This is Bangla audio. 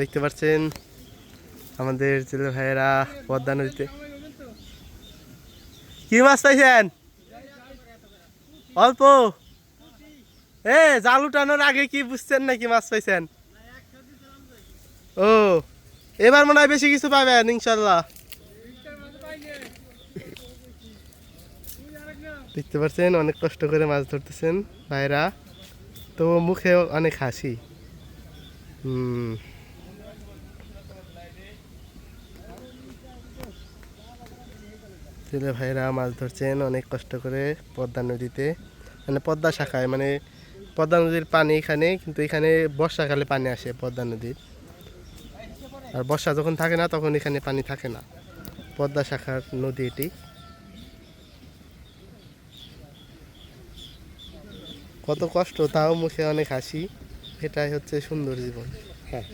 দেখতে পাচ্ছেন আমাদের ছেলে ভাইয়েরা পদ্মা নদীতে। কি মাছ পাইছেন? অল্প। এ, জাল উঠানোর আগে কি বুঝছেন নাকি মাছ পাইছেন? ও, এবার মনে হয় বেশি কিছু পাবেন, ইনশাল্লাহ। দেখতে পাচ্ছেন, অনেক কষ্ট করে মাছ ধরতেছেন ভাইরা তো মুখে অনেক হাসি। ছেলে ভাইরা মাছ ধরছেন, অনেক কষ্ট করে পদ্মা নদীতে। মানে পদ্মা শাখায় মানে পদ্মা নদীর পানি এখানে, কিন্তু এখানে বর্ষাকালে পানি আসে পদ্মা নদীর। আর বর্ষা যখন থাকে না, তখন এখানে পানি থাকে না। পদ্মা শাখার নদী এটি। কত কষ্ট, তাও মুখে অনেক হাসি। এটাই হচ্ছে সুন্দর জীবন। হ্যাঁ।